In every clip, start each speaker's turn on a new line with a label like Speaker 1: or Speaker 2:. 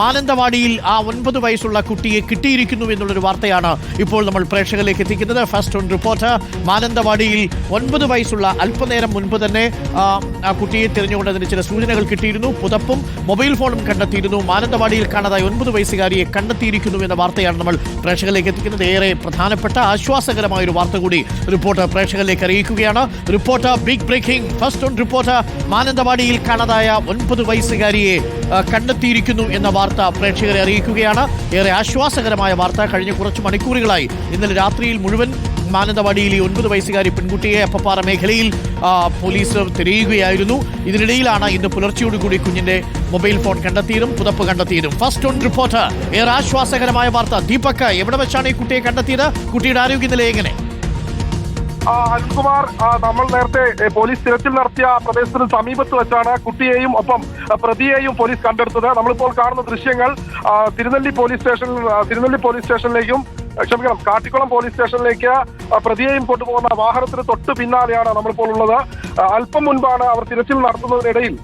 Speaker 1: മാനന്തവാടിയിൽ ആ ഒൻപത് വയസ്സുള്ള കുട്ടിയെ കിട്ടിയിരിക്കുന്നു എന്നുള്ളൊരു വാർത്തയാണ് ഇപ്പോൾ നമ്മൾ പ്രേക്ഷകരിലേക്ക് എത്തിക്കുന്നത്. First on report. മാനന്തവാടിയിൽ ഒൻപത് വയസ്സുള്ള അല്പനേരം മുൻപ് തന്നെ ആ, കുട്ടിയെ തിരഞ്ഞുകൊണ്ടതിന് ചില സൂചനകൾ കിട്ടിയിരുന്നു. പുതപ്പും മൊബൈൽ ഫോണും കണ്ടെത്തിയിരുന്നു. മാനന്തവാടിയിൽ കാണാതായ ഒൻപത് വയസ്സുകാരിയെ കണ്ടെത്തിയിരിക്കുന്നു എന്ന വാർത്തയാണ് നമ്മൾ പ്രേക്ഷകരിലേക്ക് എത്തിക്കുന്നത്. ഏറെ പ്രധാനപ്പെട്ട ആശ്വാസകരമായ ഒരു വാർത്ത കൂടി റിപ്പോർട്ട് പ്രേക്ഷകരിലേക്ക് അറിയിക്കുകയാണ്. Report big breaking first on report. മാനന്തവാടിയിൽ കാണാതായ ഒൻപത് വയസ്സുകാരിയെ കണ്ടെത്തിയിരിക്കുന്നു എന്ന വാർത്ത പ്രേക്ഷകരെ അറിയിക്കുകയാണ്. ഏറെ ആശ്വാസകരമായ വാർത്ത കഴിഞ്ഞ കുറച്ച് മണിക്കൂറുകളായി. ഇന്നലെ രാത്രിയിൽ മുഴുവൻ മാനന്തവാടിയിൽ ഈ ഒൻപത് വയസ്സുകാരി പെൺകുട്ടിയെ അപ്പപ്പാറ മേഖലയിൽ പോലീസ് തിരയുകയായിരുന്നു. ഇതിനിടയിലാണ് ഇന്ന് പുലർച്ചയോടുകൂടി കുഞ്ഞിന്റെ മൊബൈൽ ഫോൺ കണ്ടെത്തിയതും പുതപ്പ് കണ്ടെത്തിയതും. First on report. ഏറെ ആശ്വാസകരമായ വാർത്ത. ദീപക് എവിടെ വെച്ചാണ് ഈ കുട്ടിയെ കണ്ടെത്തിയത്? കുട്ടിയുടെ ആരോഗ്യനില എങ്ങനെ?
Speaker 2: ആ, നമ്മൾ നേരത്തെ പോലീസ് തിരച്ചിൽ നടത്തിയ പ്രദേശത്തിന് സമീപത്ത് വെച്ചാണ് കുട്ടിയെയും ഒപ്പം പ്രതിയെയും പോലീസ് കണ്ടെടുത്തത്. നമ്മളിപ്പോൾ കാണുന്ന ദൃശ്യങ്ങൾ തിരുനെല്ലി പോലീസ് സ്റ്റേഷനിൽ തിരുനെല്ലി പോലീസ് സ്റ്റേഷനിലേക്കും ക്ഷമിക്കണം കാട്ടിക്കുളം പോലീസ് സ്റ്റേഷനിലേക്ക് പ്രതിയെയും കൊണ്ടുപോകുന്ന വാഹനത്തിന് തൊട്ട് പിന്നാലെയാണ് നമ്മളിപ്പോൾ ഉള്ളത്. അല്പം മുൻപാണ് അവർ തിരച്ചിൽ നടത്തുന്നതിനിടയിൽ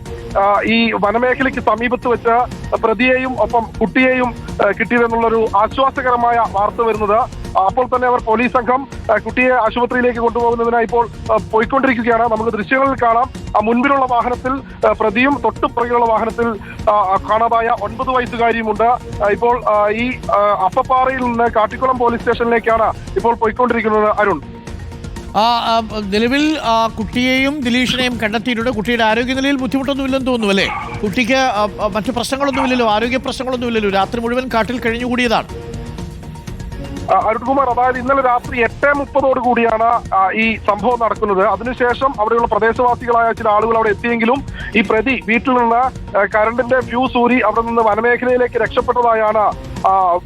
Speaker 2: ഈ വനമേഖലയ്ക്ക് സമീപത്ത് വെച്ച് പ്രതിയെയും ഒപ്പം കുട്ടിയെയും കിട്ടിയതെന്നുള്ളൊരു ആശ്വാസകരമായ വാർത്ത വരുന്നത്. അപ്പോൾ തന്നെ അവർ പോലീസ് സംഘം കുട്ടിയെ ആശുപത്രിയിലേക്ക് കൊണ്ടുപോകുന്നതിനായി ഇപ്പോൾ പോയിക്കൊണ്ടിരിക്കുകയാണ്. നമുക്ക് ദൃശ്യങ്ങളിൽ കാണാം. ആ മുൻപിലുള്ള വാഹനത്തിൽ പ്രതിയും തൊട്ടു പുറകിലുള്ള വാഹനത്തിൽ കാണാതായ ഒൻപത് വയസ്സുകാരിയുമുണ്ട്. ഇപ്പോൾ ഈ അപ്പപ്പാറയിൽ നിന്ന് കാട്ടിക്കുളം പോലീസ് സ്റ്റേഷനിലേക്കാണ് ഇപ്പോൾ പോയിക്കൊണ്ടിരിക്കുന്നത് അരുൺ.
Speaker 1: നിലവിൽ കുട്ടിയെയും ദിലീഷിനെയും കണ്ടെത്തിയിട്ടുണ്ട്. കുട്ടിയുടെ ആരോഗ്യനിലയിൽ ബുദ്ധിമുട്ടൊന്നുമില്ലെന്ന് തോന്നുന്നു അല്ലേ? കുട്ടിക്ക് മറ്റു പ്രശ്നങ്ങളൊന്നുമില്ലല്ലോ ആരോഗ്യ പ്രശ്നങ്ങളൊന്നുമില്ലല്ലോ. രാത്രി മുഴുവൻ കാട്ടിൽ കഴിഞ്ഞുകൂടിയതാണ്.
Speaker 2: അരുൺകുമാർ അതായത് ഇന്നലെ രാത്രി എട്ട് മുപ്പതോട് കൂടിയാണ് ഈ സംഭവം നടക്കുന്നത്. അതിനുശേഷം അവിടെയുള്ള പ്രദേശവാസികളായ ചില ആളുകൾ അവിടെ എത്തിയെങ്കിലും ഈ പ്രതി വീട്ടിൽ നിന്ന് ആ, കറണ്ടിന്റെ ഫ്യൂസ് ഊരി അവിടെ നിന്ന് വനമേഖലയിലേക്ക് രക്ഷപ്പെട്ടതായാണ്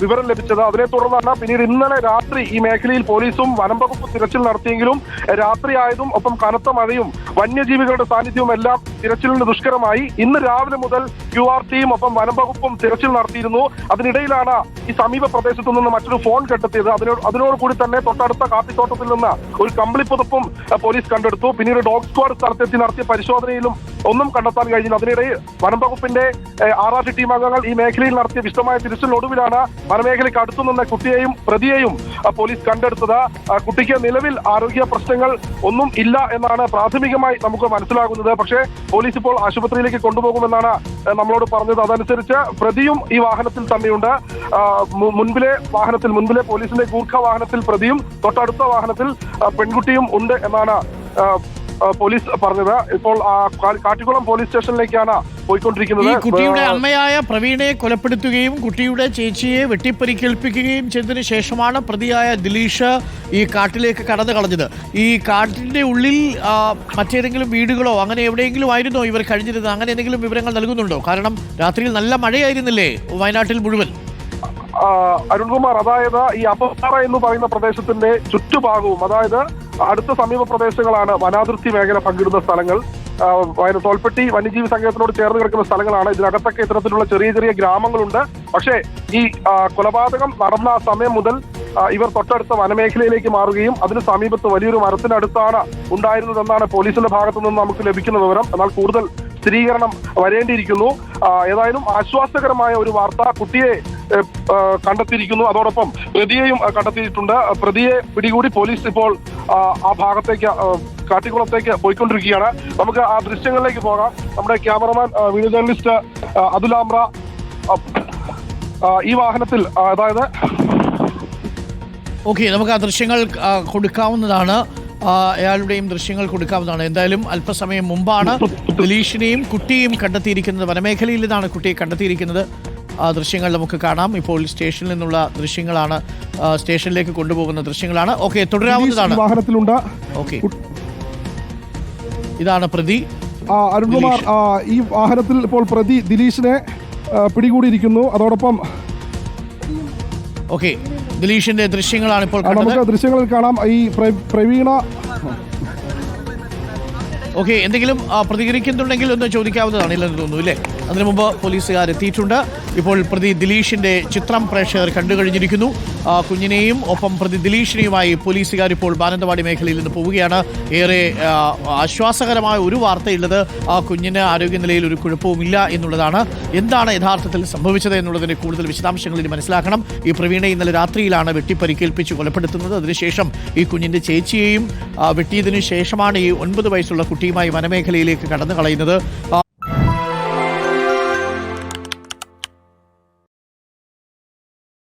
Speaker 2: വിവരം ലഭിച്ചത്. അതിനെ തുടർന്നാണ് പിന്നീട് ഇന്നലെ രാത്രി ഈ മേഖലയിൽ പോലീസും വനം വകുപ്പ് തിരച്ചിൽ നടത്തിയെങ്കിലും രാത്രി ആയതും ഒപ്പം കനത്ത മഴയും വന്യജീവികളുടെ സാന്നിധ്യവും എല്ലാം തിരച്ചിലിന് ദുഷ്കരമായി. ഇന്ന് രാവിലെ മുതൽ ക്യു ആർ ടിയും ഒപ്പം വനം വകുപ്പും തിരച്ചിൽ നടത്തിയിരുന്നു. അതിനിടയിലാണ് ഈ സമീപ പ്രദേശത്തു നിന്ന് മറ്റൊരു ഫോൺ കണ്ടെത്തിയത്. അതിനോട് അതിനോട് കൂടി തന്നെ തൊട്ടടുത്ത കാപ്പിത്തോട്ടത്തിൽ നിന്ന് ഒരു കമ്പിളിപ്പുതപ്പും പോലീസ് കണ്ടെടുത്തു. പിന്നീട് ഡോഗ് സ്ക്വാഡ് സ്ഥലത്തെത്തി നടത്തിയ പരിശോധനയിലും ഒന്നും കണ്ടെത്താൻ കഴിഞ്ഞില്ല. അതിനിടെ വനം വകുപ്പിന്റെ ആർ ആർ ടി അംഗങ്ങൾ ഈ മേഖലയിൽ നടത്തിയ വിശദമായ തിരിച്ചിലൊടുവിലാണ് വനമേഖലയ്ക്ക് അടുത്തു നിന്ന കുട്ടിയെയും പ്രതിയെയും പോലീസ് കണ്ടെടുത്തത്. കുട്ടിക്ക് നിലവിൽ ആരോഗ്യ പ്രശ്നങ്ങൾ ഒന്നും ഇല്ല എന്നാണ് പ്രാഥമികമായി നമുക്ക് മനസ്സിലാകുന്നത്. പക്ഷേ പോലീസ് ഇപ്പോൾ ആശുപത്രിയിലേക്ക് കൊണ്ടുപോകുമെന്നാണ് നമ്മളോട് പറഞ്ഞത്. അതനുസരിച്ച് പ്രതിയും ഈ വാഹനത്തിൽ തന്നെയുണ്ട്. മുൻപിലെ വാഹനത്തിൽ മുൻപിലെ പോലീസിന്റെ ഗൂർഖ വാഹനത്തിൽ പ്രതിയും തൊട്ടടുത്ത വാഹനത്തിൽ പെൺകുട്ടിയും ഉണ്ട് എന്നാണ് പോലീസ് പറഞ്ഞത്. ഇപ്പോൾ കാട്ടിക്കുളം പോലീസ് സ്റ്റേഷനിലേക്കാണ്
Speaker 1: ഈ
Speaker 2: പോയിക്കൊണ്ടിരിക്കുന്നത്
Speaker 1: കുട്ടിയുടെ അമ്മയായ പ്രവീണയെ കൊലപ്പെടുത്തുകയും കുട്ടിയുടെ ചേച്ചിയെ വെട്ടിപ്പരിക്കേൽപ്പിക്കുകയും ചെയ്തതിന് ശേഷമാണ് പ്രതിയായ ദിലീഷ് ഈ കാട്ടിലേക്ക് കടന്നു കളഞ്ഞത്. ഈ കാട്ടിന്റെ ഉള്ളിൽ മറ്റേതെങ്കിലും വീടുകളോ അങ്ങനെ എവിടെയെങ്കിലും ആയിരുന്നോ ഇവർ കഴിഞ്ഞിരുന്നത്? അങ്ങനെ എന്തെങ്കിലും വിവരങ്ങൾ നൽകുന്നുണ്ടോ? കാരണം രാത്രിയിൽ നല്ല മഴയായിരുന്നില്ലേ വയനാട്ടിൽ മുഴുവൻ?
Speaker 2: അരുൺകുമാർ അതായത് ഈ അപ്പപ്പാറ എന്ന് പറയുന്ന പ്രദേശത്തിന്റെ ചുറ്റുഭാഗവും അതായത് അടുത്ത സമീപ പ്രദേശങ്ങളാണ് വനാതിർത്തി മേഖല പങ്കിടുന്ന സ്ഥലങ്ങൾ. തോൽപ്പെട്ടി വന്യജീവി സങ്കേതത്തിനോട് ചേർന്ന് കിടക്കുന്ന സ്ഥലങ്ങളാണ്. ഇതിനകത്തൊക്കെ ഇത്തരത്തിലുള്ള ചെറിയ ചെറിയ ഗ്രാമങ്ങളുണ്ട്. പക്ഷേ ഈ കൊലപാതകം നടന്ന സമയം മുതൽ ഇവർ തൊട്ടടുത്ത വനമേഖലയിലേക്ക് മാറുകയും അതിന് സമീപത്ത് വലിയൊരു മരത്തിനടുത്താണ് ഉണ്ടായിരുന്നതെന്നാണ് പോലീസിന്റെ ഭാഗത്തു നിന്ന് നമുക്ക് ലഭിക്കുന്ന വിവരം. എന്നാൽ കൂടുതൽ സ്ഥിരീകരണം വരേണ്ടിയിരിക്കുന്നു. ഏതായാലും ആശ്വാസകരമായ ഒരു വാർത്ത കുട്ടിയെ കണ്ടെത്തിയിരിക്കുന്നു. അതോടൊപ്പം പ്രതിയെയും കണ്ടെത്തിയിട്ടുണ്ട്. പ്രതിയെ പിടികൂടി പോലീസ് ഇപ്പോൾ ആ, ഭാഗത്തേക്ക് കാട്ടിക്കുളത്തേക്ക് പോയിക്കൊണ്ടിരിക്കുകയാണ്. നമുക്ക് ആ ദൃശ്യങ്ങളിലേക്ക് പോകാം. നമ്മുടെ ക്യാമറമാൻ വീഡിയോ ജേർണലിസ്റ്റ് അതുലാമ്ര ഈ വാഹനത്തിൽ അതായത്
Speaker 1: ഓക്കെ നമുക്ക് ആ ദൃശ്യങ്ങൾ കൊടുക്കാവുന്നതാണ്. അയാളുടെയും ദൃശ്യങ്ങൾ കൊടുക്കാവുന്നതാണ്. എന്തായാലും അല്പസമയം മുമ്പാണ് ദിലീഷിനെയും കുട്ടിയെയും കണ്ടെത്തിയിരിക്കുന്നത്. വനമേഖലയിൽ നിന്നാണ് കുട്ടിയെ കണ്ടെത്തിയിരിക്കുന്നത്. ദൃശ്യങ്ങൾ നമുക്ക് കാണാം. ഇപ്പോൾ സ്റ്റേഷനിൽ നിന്നുള്ള ദൃശ്യങ്ങളാണ് സ്റ്റേഷനിലേക്ക് കൊണ്ടുപോകുന്ന ദൃശ്യങ്ങളാണ്. ഓക്കെ തുടരാവുന്നതാണ്.
Speaker 3: വാഹനത്തിലുണ്ട്.
Speaker 1: ഓക്കെ. ഇതാണ് പ്രതി.
Speaker 3: അരുൺകുമാർ ഈ വാഹനത്തിൽ ഇപ്പോൾ പ്രതി ദിലീഷിനെ പിടികൂടിയിരിക്കുന്നു. അതോടൊപ്പം
Speaker 1: ഓക്കെ ദിലീഷിന്റെ ദൃശ്യങ്ങളാണ് ഇപ്പോൾ
Speaker 3: നമുക്ക് ദൃശ്യങ്ങളിൽ കാണാം. ഈ പ്രവീണ
Speaker 1: ഓക്കെ എന്തെങ്കിലും പ്രതികരിക്കുന്നുണ്ടെങ്കിൽ ഒന്ന് ചോദിക്കാവുന്നതാണ് ഇല്ലെന്ന് തോന്നുന്നു ഇല്ലേ? അതിനു മുമ്പ് പോലീസുകാർ എത്തിയിട്ടുണ്ട്. ഇപ്പോൾ പ്രതി ദിലീഷിന്റെ ചിത്രം പ്രേക്ഷകർ കണ്ടു കഴിഞ്ഞിരിക്കുന്നു കുഞ്ഞിനെയും ഒപ്പം പ്രതി ദിലീഷിനെയുമായി പോലീസുകാർ ഇപ്പോൾ മാനന്തവാടി മേഖലയിൽ നിന്ന് പോവുകയാണ്. ഏറെ ആശ്വാസകരമായ ഒരു വാർത്തയുള്ളത് ആ കുഞ്ഞിന് ആരോഗ്യനിലയിൽ ഒരു കുഴപ്പവുമില്ല എന്നുള്ളതാണ്. എന്താണ് യഥാർത്ഥത്തിൽ സംഭവിച്ചത് എന്നുള്ളതിന്റെ കൂടുതൽ വിശദാംശങ്ങൾ ഇനി മനസ്സിലാക്കണം. ഈ പ്രവീണ ഇന്നലെ രാത്രിയിലാണ് വെട്ടിപ്പരിക്കേൽപ്പിച്ച് കൊലപ്പെടുത്തുന്നത്. അതിനുശേഷം ഈ കുഞ്ഞിന്റെ ചേച്ചിയെയും വെട്ടിയതിനു ശേഷമാണ് ഈ ഒൻപത് വയസ്സുള്ള കുട്ടിയുമായി വനമേഖലയിലേക്ക് കടന്നു കളയുന്നത്